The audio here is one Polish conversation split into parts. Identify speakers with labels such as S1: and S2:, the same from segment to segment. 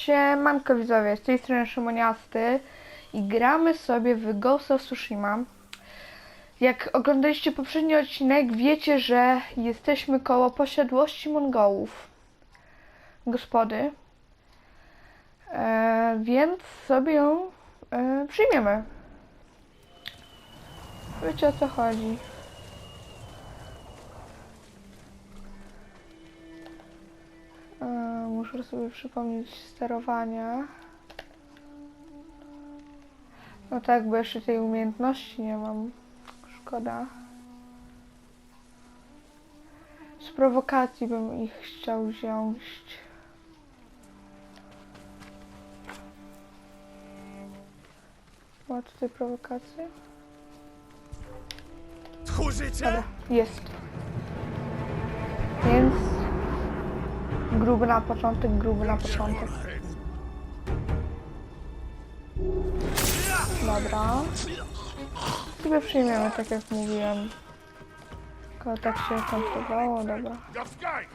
S1: Siemanko widzowie, z tej strony Szymoniasty i gramy sobie w Ghost of Tsushima. Jak oglądaliście poprzedni odcinek, wiecie, że jesteśmy koło posiadłości Mongołów. Gospody. E, więc sobie ją e, przyjmiemy. Wiecie o co chodzi. Muszę sobie przypomnieć sterowania. No tak, bo jeszcze tej umiejętności nie mam. Szkoda. Z prowokacji bym ich chciał wziąć. Ma tutaj prowokację?
S2: Tchórzycze!
S1: Dobra, jest. Więc gruby na początek, gruby na początek. Dobra. Sobie przyjmiemy, tak jak mówiłem. Tylko tak się kontrolowało, dobra.
S2: Gawskaj!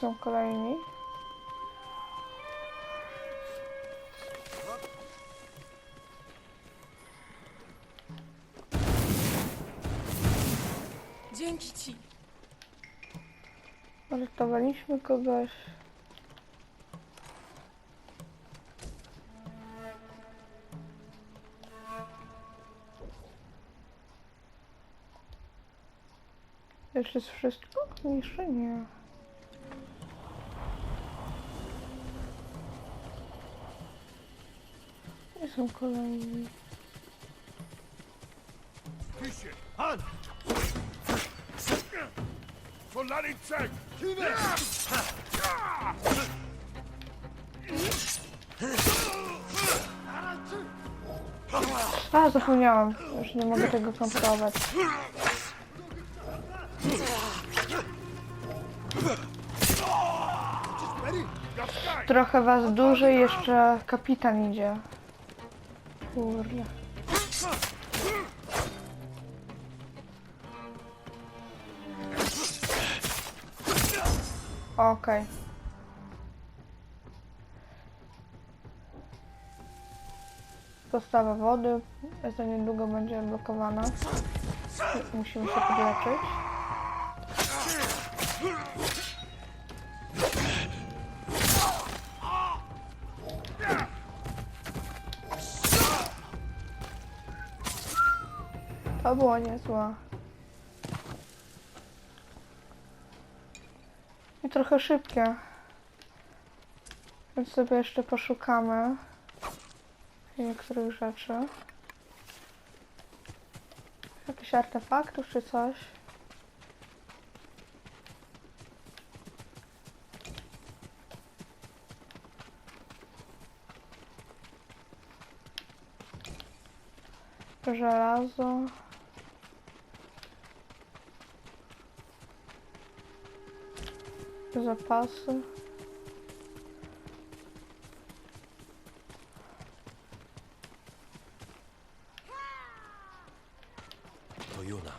S1: Są kolejni.
S3: Dzięki ci.
S1: Ratowaliśmy kogoś. Jeszcze jest wszystko? Jeszcze nie. Nie są kolejni. A, zapomniałam. Już nie mogę tego kontrolować. Trochę was dłużej, jeszcze kapitan idzie. Kurde. Okej. Dostawa wody za niedługo będzie blokowana. Musimy się podleczyć. To było niezłe. I trochę szybkie. Więc sobie jeszcze poszukamy niektórych rzeczy. Jakichś artefaktów czy coś. Żelazo. Zapasy.
S2: To Juna.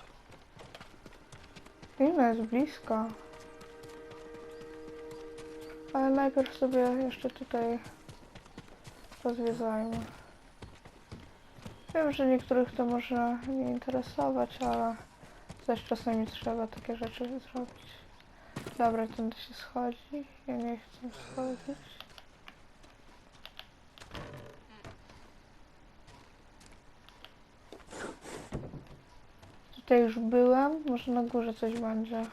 S1: Ile jest blisko. Ale najpierw sobie jeszcze tutaj pozwiedzajmy. Wiem, że niektórych to może nie interesować, ale też czasami trzeba takie rzeczy zrobić. Dobra, tędy się schodzi. Ja nie chcę schodzić. Tutaj już byłem. Może na górze coś będzie.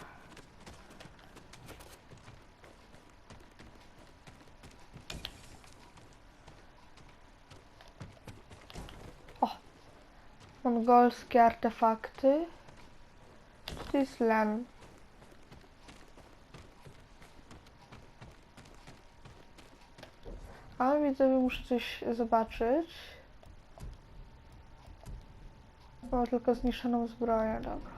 S1: O! Mongolskie artefakty. To jest len. Że muszę coś zobaczyć. O, tylko zniszczoną zbroję, dobra.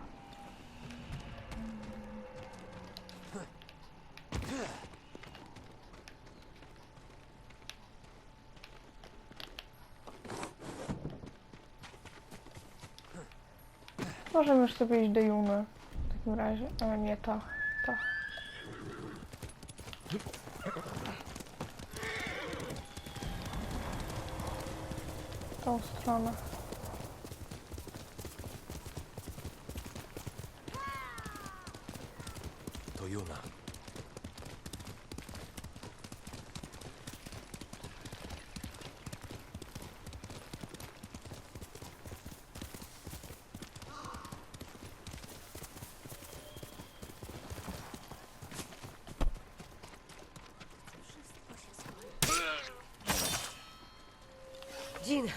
S1: Możemy już sobie iść do Juny. W takim razie. O nie, to. To. Tą stronę.
S2: To Juna.
S3: Jean,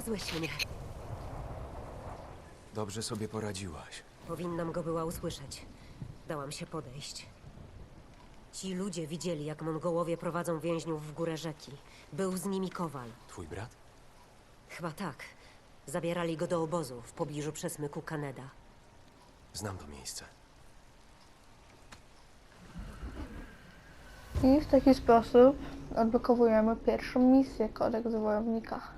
S3: znalazłeś mnie.
S2: Dobrze sobie poradziłaś.
S3: Powinnam go była usłyszeć. Dałam się podejść. Ci ludzie widzieli, jak Mongołowie prowadzą więźniów w górę rzeki. Był z nimi kowal.
S2: Twój brat?
S3: Chyba tak. Zabierali go do obozu w pobliżu przesmyku Kaneda.
S2: Znam to miejsce.
S1: I w taki sposób odblokowujemy pierwszą misję Kodeks Wojownika.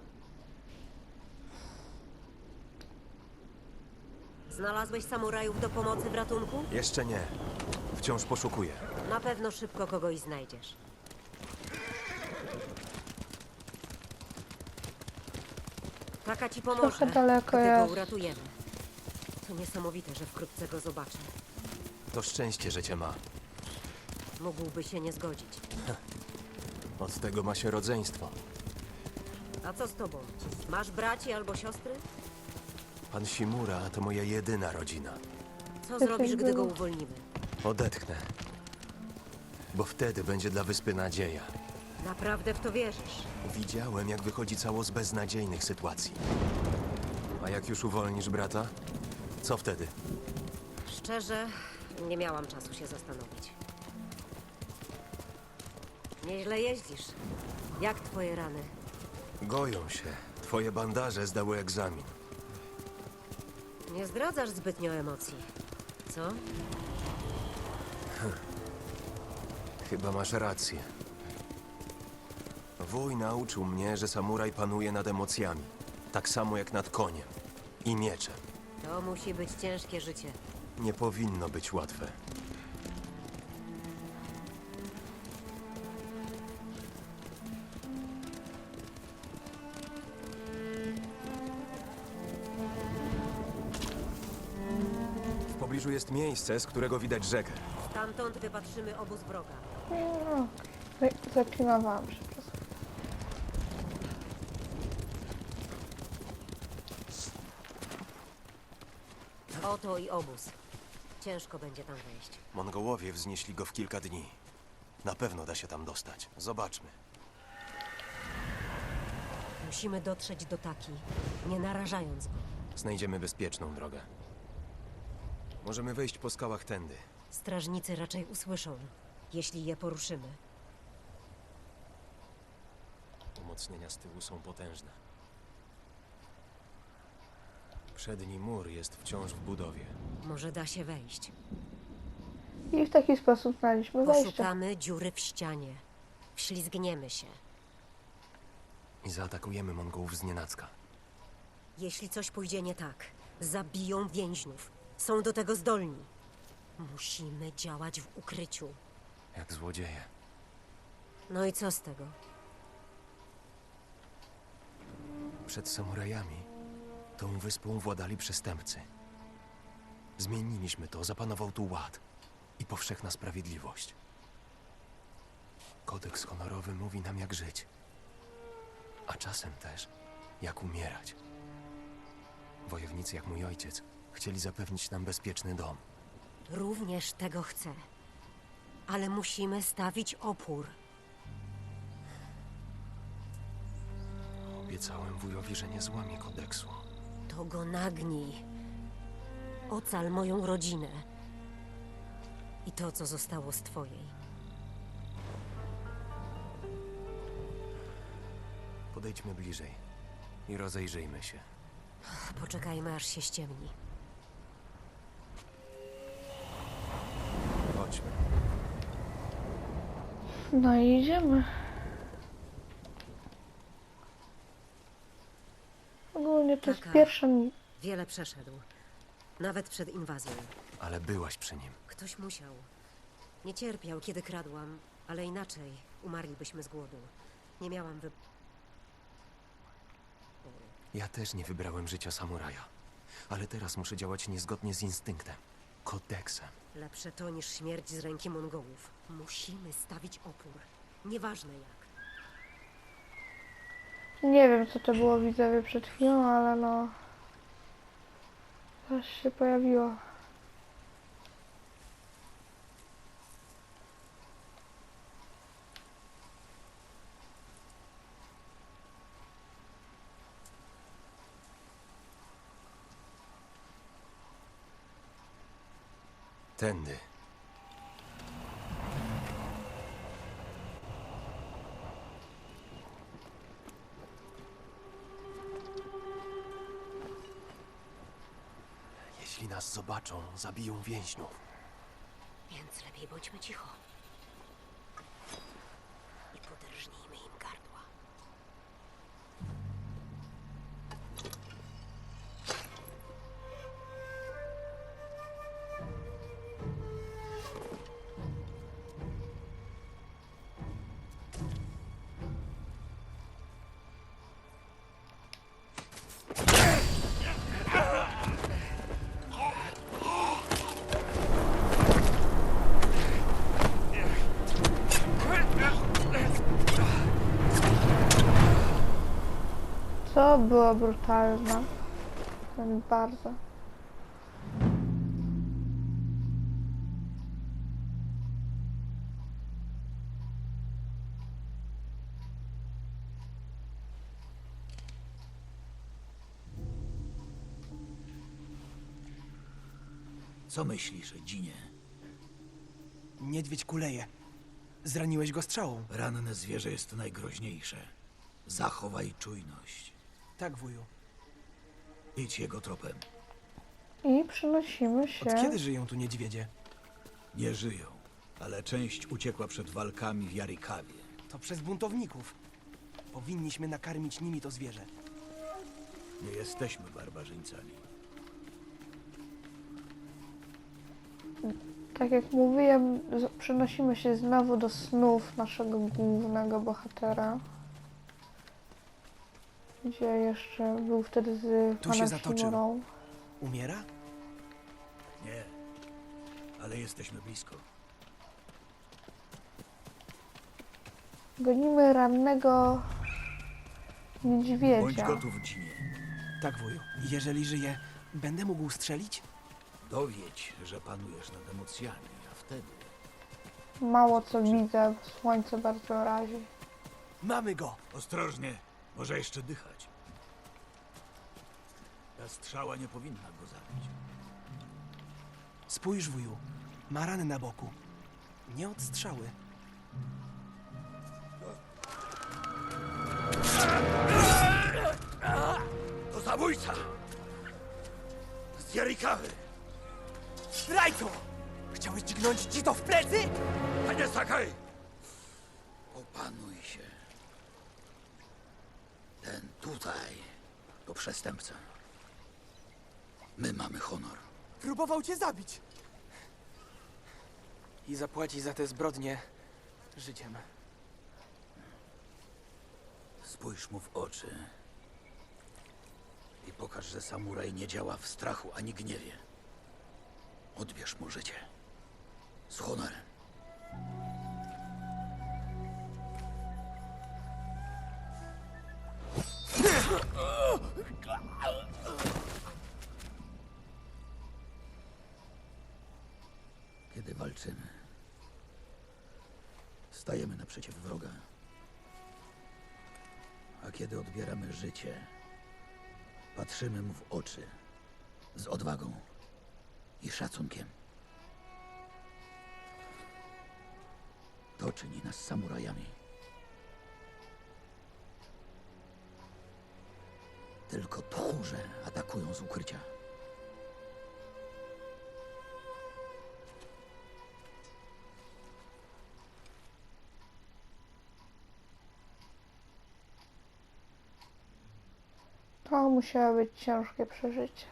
S3: Znalazłeś samurajów do pomocy w ratunku?
S2: Jeszcze nie. Wciąż poszukuję.
S3: Na pewno szybko kogoś znajdziesz. Taka ci pomoże,
S1: Trochę daleko
S3: gdy
S1: jest.
S3: go uratujemy. To niesamowite, że wkrótce go zobaczę.
S2: To szczęście, że cię ma.
S3: Mógłby się nie zgodzić.
S2: Od tego ma się rodzeństwo.
S3: A co z tobą? Masz braci albo siostry?
S2: Pan Shimura to moja jedyna rodzina.
S3: Co
S1: Tak
S3: zrobisz, gdy go uwolnimy?
S2: Odetchnę. Bo wtedy będzie dla wyspy nadzieja.
S3: Naprawdę w to wierzysz?
S2: Widziałem, jak wychodzi cało z beznadziejnych sytuacji. A jak już uwolnisz brata? Co wtedy?
S3: Szczerze, nie miałam czasu się zastanowić. Nieźle jeździsz. Jak twoje rany?
S2: Goją się. Twoje bandaże zdały egzamin.
S3: Nie zdradzasz zbytnio emocji. Co?
S2: Chyba masz rację. Wuj nauczył mnie, że samuraj panuje nad emocjami. Tak samo jak nad koniem. I mieczem.
S3: To musi być ciężkie życie.
S2: Nie powinno być łatwe. Pobliżu jest miejsce, z którego widać rzekę.
S3: Stamtąd wypatrzymy obóz wroga.
S1: No, za- zaklinowałam się.
S3: Oto i obóz. Ciężko będzie tam wejść.
S2: Mongołowie wznieśli go w kilka dni. Na pewno da się tam dostać. Zobaczmy.
S3: Musimy dotrzeć do Taki, nie narażając go.
S2: Znajdziemy bezpieczną drogę. Możemy wejść po skałach tędy.
S3: Strażnicy raczej usłyszą, jeśli je poruszymy.
S2: Umocnienia z tyłu są potężne. Przedni mur jest wciąż w budowie.
S3: Może da się wejść.
S1: I w taki sposób znaleźliśmy wejście.
S3: Poszukamy dziury w ścianie. Wślizgniemy się.
S2: I zaatakujemy Mongołów z nienacka.
S3: Jeśli coś pójdzie nie tak, zabiją więźniów. Są do tego zdolni. Musimy działać w ukryciu.
S2: Jak złodzieje.
S3: No i co z tego?
S2: Przed samurajami tą wyspą władali przestępcy. Zmieniliśmy to, zapanował tu ład i powszechna sprawiedliwość. Kodeks honorowy mówi nam, jak żyć, a czasem też, jak umierać. Wojownicy, jak mój ojciec, chcieli zapewnić nam bezpieczny dom.
S3: Również tego chcę. Ale musimy stawić opór.
S2: Obiecałem wujowi, że nie złamię kodeksu.
S3: To go nagnij. Ocal moją rodzinę. I to, co zostało z twojej.
S2: Podejdźmy bliżej i rozejrzyjmy się.
S3: Poczekajmy, aż się ściemni.
S1: No i idziemy. Ogólnie to jest
S3: Taka.
S1: pierwsza...
S3: Wiele przeszedł. Nawet przed inwazją.
S2: Ale byłaś przy nim.
S3: Ktoś musiał. Nie cierpiał, kiedy kradłam, ale inaczej umarlibyśmy z głodu. Nie miałam wy...
S2: Ja też nie wybrałem życia samuraja. Ale teraz muszę działać niezgodnie z instynktem. Kodeksem.
S3: Lepsze to niż śmierć z ręki Mongołów. Musimy stawić opór. Nieważne jak.
S1: Nie wiem co to było widzowie przed chwilą, ale no... Coś się pojawiło.
S2: Tędy. Jeśli nas zobaczą, zabiją więźniów.
S3: Więc lepiej bądźmy cicho.
S1: To było brutalne. Ten Bardzo.
S4: Co myślisz, Dzinie?
S5: Niedźwiedź kuleje. Zraniłeś go strzałą.
S4: Ranne zwierzę jest najgroźniejsze. Zachowaj czujność.
S5: Tak, wuju.
S4: Idź jego tropem.
S1: I przenosimy
S5: Od
S1: się...
S5: kiedy żyją tu niedźwiedzie?
S4: Nie żyją, ale część uciekła przed walkami w Jarikawie.
S5: To przez buntowników. Powinniśmy nakarmić nimi to zwierzę.
S4: Nie jesteśmy barbarzyńcami.
S1: Tak jak mówiłem, z- przenosimy się znowu do snów naszego głównego bohatera. Gdzie jeszcze był wtedy z
S5: Tu się
S1: panem
S5: zatoczył. Umiera?
S4: Nie, ale jesteśmy blisko.
S1: Gonimy rannego
S4: Bądź
S1: niedźwiedzia.
S4: gotów, Dzinie.
S5: Tak, wuju. Jeżeli żyje, będę mógł strzelić?
S4: Dowiedź, że panujesz nad emocjami, a wtedy
S1: Mało co widzę, słońce bardzo razi.
S5: Mamy go!
S4: ostrożnie, może jeszcze dychać. Ta strzała nie powinna go zabić.
S5: Spójrz, wuju. Ma rany na boku. Nie od strzały.
S4: To zabójca! Z Jarikawy!
S5: Rajco! Chciałeś dźgnąć ci to w plecy?
S4: Panie Sakai! Opanuj się. Ten tutaj to przestępca. My mamy honor.
S5: Próbował cię zabić. I zapłaci za te zbrodnie życiem.
S4: Spójrz mu w oczy i pokaż, że samuraj nie działa w strachu ani gniewie. Odbierz mu życie. Z honorem. Walczymy, stajemy naprzeciw wroga. A kiedy odbieramy życie, patrzymy mu w oczy z odwagą i szacunkiem. To czyni nas samurajami. Tylko tchórze atakują z ukrycia.
S1: Musiało być ciężkie przeżycie.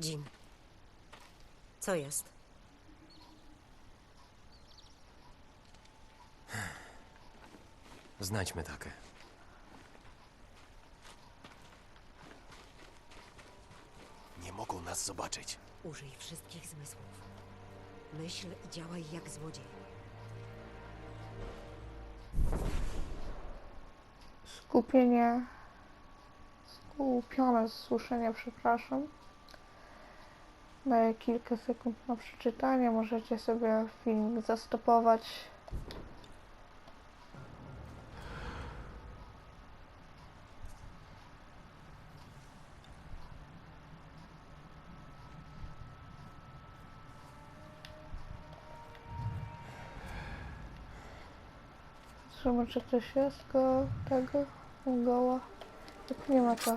S3: Jin. Co jest?
S2: Znajdźmy takę. Zobaczyć.
S3: Użyj wszystkich zmysłów. Myśl i działaj jak złodziej.
S1: Skupienie. Skupione słyszenie, przepraszam. Daję kilka sekund na przeczytanie. Możecie sobie film zastopować. Czy ktoś jest go tego goła. Jak nie ma to.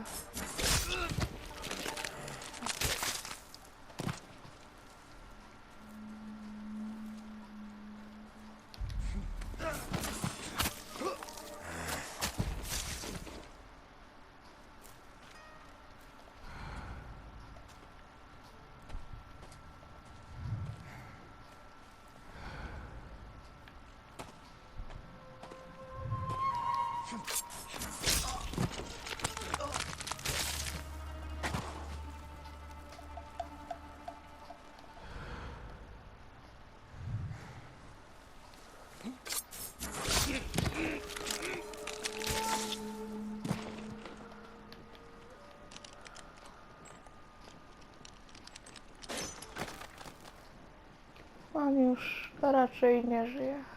S1: On już raczej nie żyje.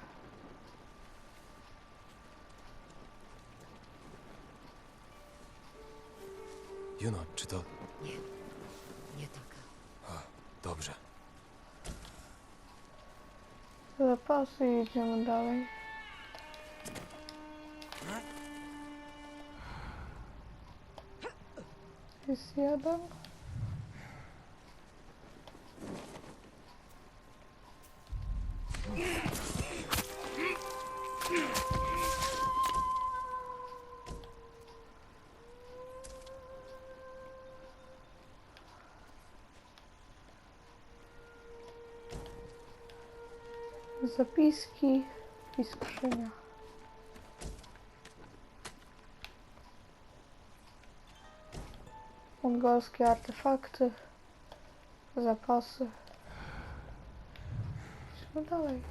S1: Zapasy i idziemy dalej. Jest jeden. Zapiski i skrzynia. Mongolskie artefakty, zapasy. Idźmy dalej.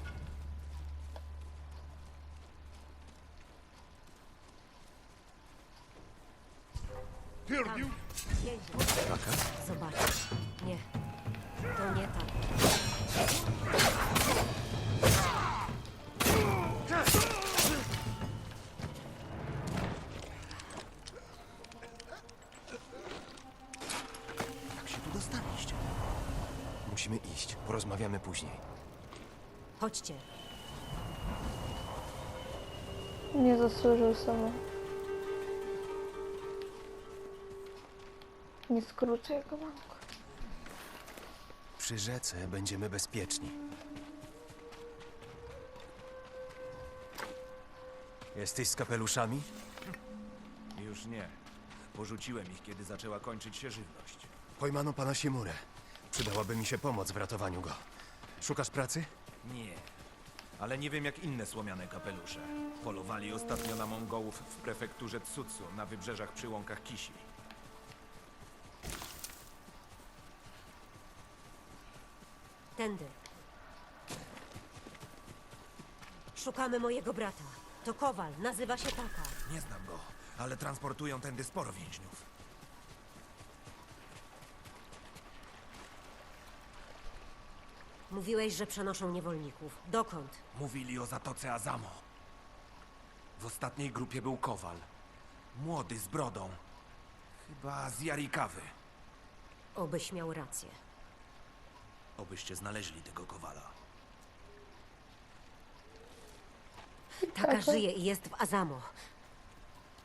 S3: Więźniów.
S2: Taka?
S3: Zobacz. Nie. To nie tak.
S2: Później.
S3: Chodźcie.
S1: Nie zasłużył sobie. Nie skrócę jego manku.
S2: Przy rzece będziemy bezpieczni. Jesteś z kapeluszami?
S6: Już nie. Porzuciłem ich, kiedy zaczęła kończyć się żywność.
S2: Pojmano pana Siemurę. Przydałaby mi się pomoc w ratowaniu go. Szukasz pracy?
S6: Nie. Ale nie wiem jak inne słomiane kapelusze. Polowali ostatnio na Mongołów w prefekturze Tsutsu na wybrzeżach przy łąkach Kisi.
S3: Tędy. Szukamy mojego brata. To Kowal, nazywa się Taka.
S6: Nie znam go, ale transportują tędy sporo więźniów.
S3: Mówiłeś, że przenoszą niewolników. Dokąd?
S6: Mówili o Zatoce Azamo. W ostatniej grupie był Kowal. Młody, z brodą. Chyba z Jarikawy.
S3: Obyś miał rację.
S5: Obyście znaleźli tego kowala.
S3: Taka żyje i jest w Azamo.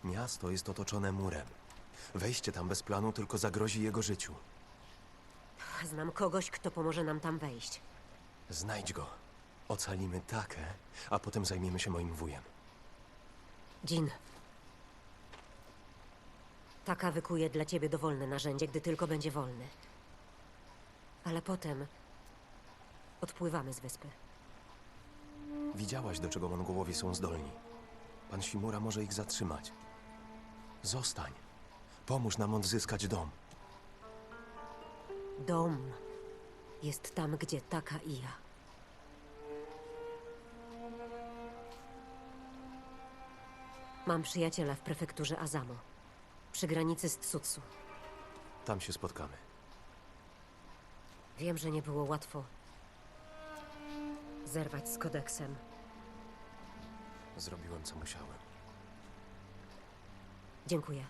S2: Miasto jest otoczone murem. Wejście tam bez planu tylko zagrozi jego życiu.
S3: Znam kogoś, kto pomoże nam tam wejść.
S2: Znajdź go. Ocalimy takę, a potem zajmiemy się moim wujem.
S3: Jean. Taka wykuje dla ciebie dowolne narzędzie, gdy tylko będzie wolny. Ale potem odpływamy z wyspy.
S2: Widziałaś, do czego Mongołowie są zdolni. Pan Shimura może ich zatrzymać. Zostań. Pomóż nam odzyskać dom.
S3: Dom jest tam, gdzie Taka i ja. Mam przyjaciela w prefekturze Azamo, przy granicy z Tsutsu.
S2: Tam się spotkamy.
S3: Wiem, że nie było łatwo zerwać z kodeksem.
S2: Zrobiłem, co musiałem.
S3: Dziękuję.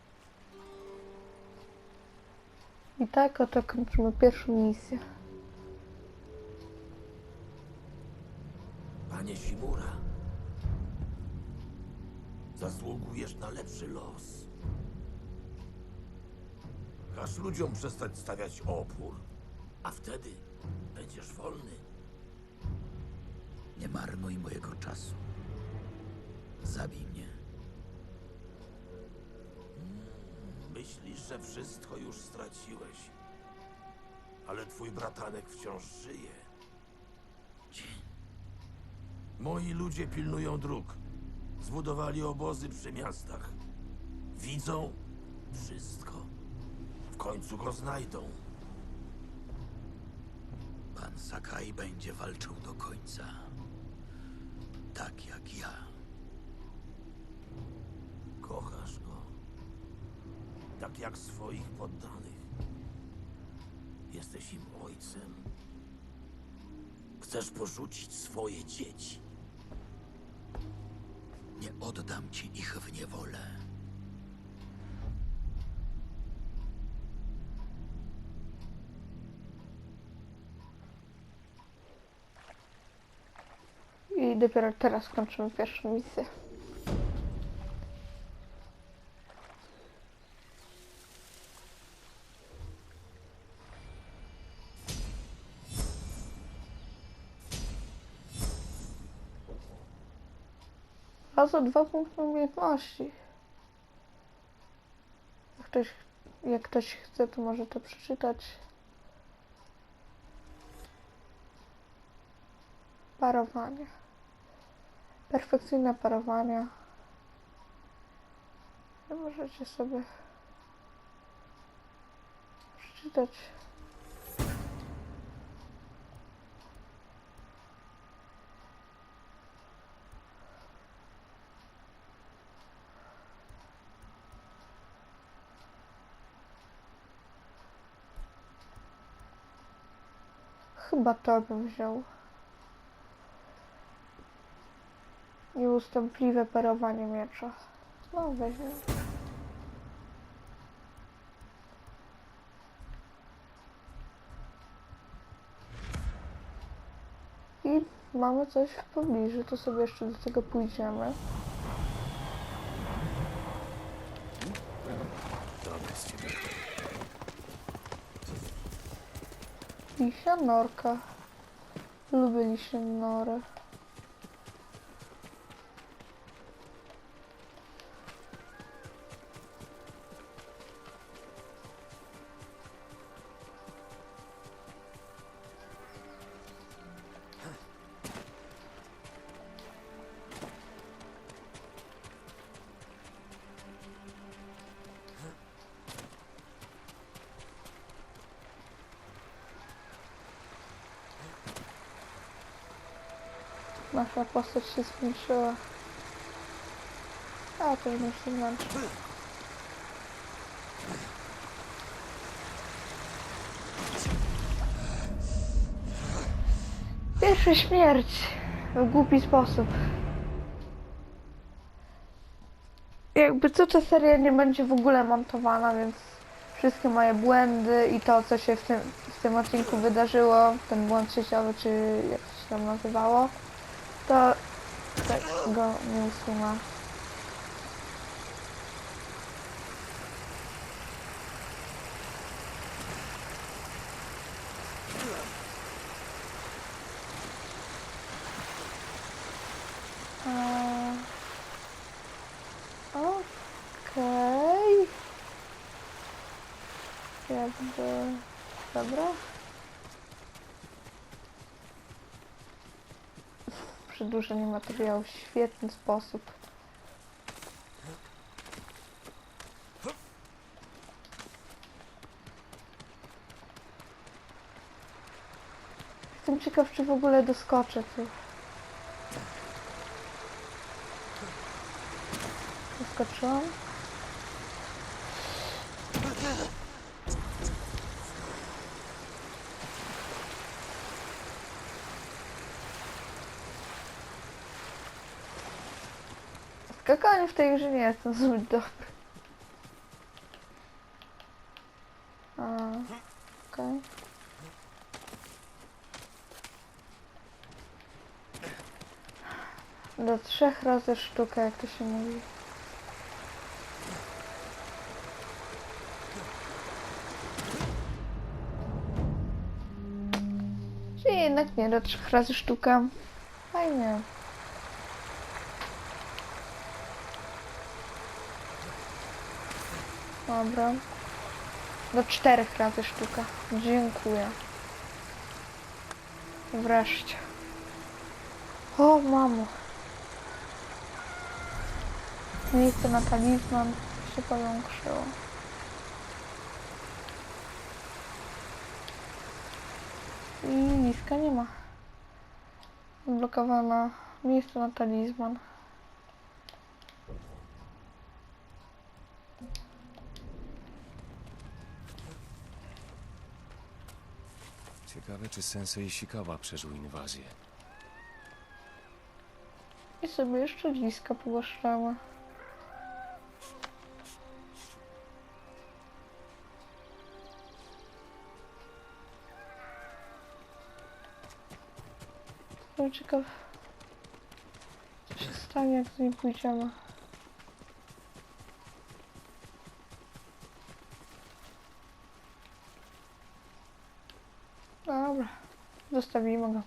S1: I tak oto kończymy pierwszą misję.
S4: Zasługujesz na lepszy los. Każ ludziom przestać stawiać opór, a wtedy będziesz wolny. Nie marnuj mojego czasu. Zabij mnie. Mm, Myślisz, że wszystko już straciłeś. Ale twój bratanek wciąż żyje. Moi ludzie pilnują dróg. Zbudowali obozy przy miastach. Widzą wszystko. W końcu go znajdą. Pan Sakai będzie walczył do końca. Tak jak ja. Kochasz go. Tak jak swoich poddanych. Jesteś im ojcem. Chcesz porzucić swoje dzieci. Nie oddam ci ich w niewolę.
S1: I dopiero teraz kończymy pierwszą misję. Za dwa punkty umiejętności. Jak ktoś, jak ktoś chce, to może to przeczytać. Parowanie. Perfekcyjne parowania. Możecie sobie przeczytać. Chyba to bym wziął. Nieustępliwe parowanie miecza. No, weźmy. I mamy coś w pobliżu, to sobie jeszcze do tego pójdziemy.
S2: Ciebie.
S1: Lisia norka. Lubię lisie nory. Postać się zmniejszyła. A, to już się zmęczy. Pierwsza śmierć w głupi sposób. Jakby co ta seria nie będzie w ogóle montowana, więc wszystkie moje błędy i to, co się w tym, w tym odcinku wydarzyło, ten błąd sieciowy, czy jak się tam nazywało, to tego nie usunę. Eee, Okej. Jakby... Dobra. Przedłużenie materiału w świetny sposób. Jestem ciekaw, czy w ogóle doskoczę tu. Doskoczyłam. W tej grze nie jestem zbyt dobry. A, okej. Do trzech razy sztuka, jak to się mówi. Czy jednak nie do trzech razy sztuka? Fajnie. Dobra. Do czterech razy sztuka. Dziękuję. Wreszcie. O, mamo. Miejsce na talizman się powiększyło. I liska nie ma. Zablokowana miejsce na talizman.
S2: Czy Sensei Ishikawa przeżył inwazję.
S1: I sobie jeszcze liska pogłaszczała. Jestem ciekaw, co się stanie, jak z niej pójdziemy. Dobra, zostawimy go.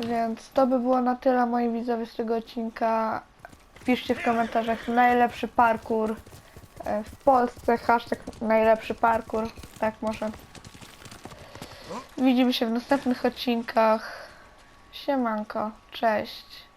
S1: Więc to by było na tyle moi widzowie z tego odcinka. Piszcie w komentarzach najlepszy parkour e, w Polsce, hashtag najlepszy parkour, tak może. Widzimy się w następnych odcinkach. Siemanko, cześć.